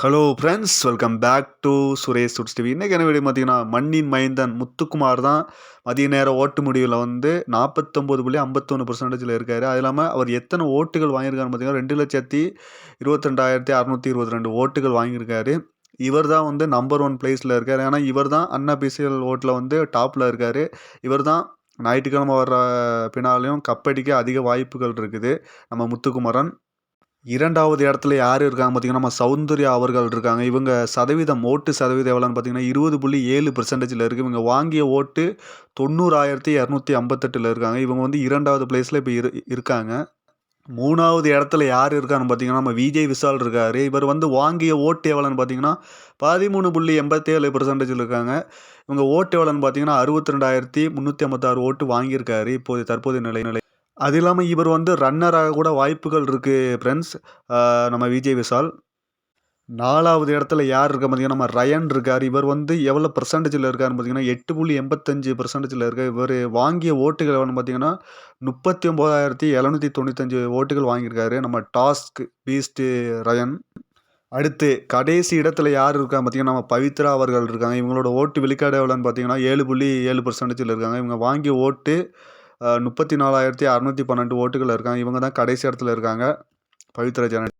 Hello friends welcome back to Suresh சுட்ஸ் TV இன்றைக்கி என்ன video பார்த்தீங்கன்னா மண்ணின் மைந்தன் முத்துக்குமார் தான் மதிய நேர ஓட்டு முடிவில் வந்து நாற்பத்தொம்போது புள்ளி ஐம்பத்தொன்று பர்சன்டேஜில் இருக்கார். அது இல்லாமல் அவர் எத்தனை ஓட்டுகள் வாங்கியிருக்காருன்னு பார்த்தீங்கன்னா ரெண்டு லட்சத்தி இருபத்திரெண்டாயிரத்தி அறநூற்றி இருபத்தி ரெண்டு ஓட்டுகள் வாங்கியிருக்காரு. இவர் தான் வந்து நம்பர் ஒன் பிளேஸில் இருக்கார். ஏன்னா இவர் தான் அன்அபிஷியல் ஓட்டில் வந்து டாப்பில் இருக்கார். இவர் தான் ஞாயிற்றுக்கிழமை வர்ற பின்னாலையும் கப்படிக்க அதிக வாய்ப்புகள் இருக்குது. நம்ம முத்துக்குமரன் இரண்டாவது இடத்துல யார் இருக்காங்க பார்த்தீங்கன்னா நம்ம சௌந்தர்யா அவர்கள் இருக்காங்க. இவங்க சதவீதம் ஓட்டு சதவீதம் எவ்வளோன்னு பார்த்தீங்கன்னா இருபது புள்ளி ஏழு பெர்சன்டேஜில் இருக்குது இவங்க வாங்கிய ஓட்டு தொண்ணூறாயிரத்தி இரநூத்தி ஐம்பத்தெட்டில் இருக்காங்க. இவங்க வந்து இரண்டாவது பிளேஸில் இப்போ இரு இருக்காங்க. மூணாவது இடத்துல யார் இருக்கான்னு பார்த்தீங்கன்னா நம்ம விஜய் விஷால் இருக்கார். இவர் வந்து வாங்கிய ஓட்டு எவ்வளோன்னு பார்த்தீங்கன்னா பதிமூணு புள்ளி எண்பத்தேழு பெர்சன்டேஜில் இருக்காங்க. இவங்க ஓட்டு எவ்வளோன்னு பார்த்தீங்கன்னா அறுபத்தி ரெண்டாயிரத்தி முந்நூற்றி ஐம்பத்தாறு ஓட்டு வாங்கியிருக்காரு. இப்போது தற்போதைய நிலை நிலை அது இல்லாமல் இவர் வந்து ரன்னராக கூட வாய்ப்புகள் இருக்குது ஃப்ரெண்ட்ஸ் நம்ம விஜய் விஷால். நாலாவது இடத்துல யார் இருக்கா பார்த்தீங்கன்னா நம்ம ரயன் இருக்கார். இவர் வந்து எவ்வளோ பர்சன்டேஜில் இருக்காருன்னு பார்த்தீங்கன்னா எட்டு புள்ளி எண்பத்தஞ்சு பர்சன்டேஜில் இருக்கார். இவர் வாங்கிய ஓட்டுகள் எவ்வளோன்னு பார்த்தீங்கன்னா முப்பத்தி ஒம்போதாயிரத்தி எழுநூற்றி தொண்ணூத்தஞ்சு ஓட்டுகள் வாங்கியிருக்காரு. நம்ம டாஸ்க் பீஸ்ட்டு ரயன். அடுத்து கடைசி இடத்துல யார் இருக்கா பார்த்தீங்கன்னா நம்ம பவித்ரா அவர்கள் இருக்காங்க. இவங்களோட ஓட்டு வெளிக்காடு எவ்வளோன்னு பார்த்தீங்கன்னா ஏழு புள்ளி ஏழு பர்சன்டேஜில் இருக்காங்க. இவங்க வாங்கிய ஓட்டு முப்பத்தி நாலாயிரத்தி அறநூற்றி பன்னெண்டு ஓட்டுகள் இருக்காங்க. இவங்க தான் கடைசி இடத்துல இருக்காங்க. பவித்ரா ஜன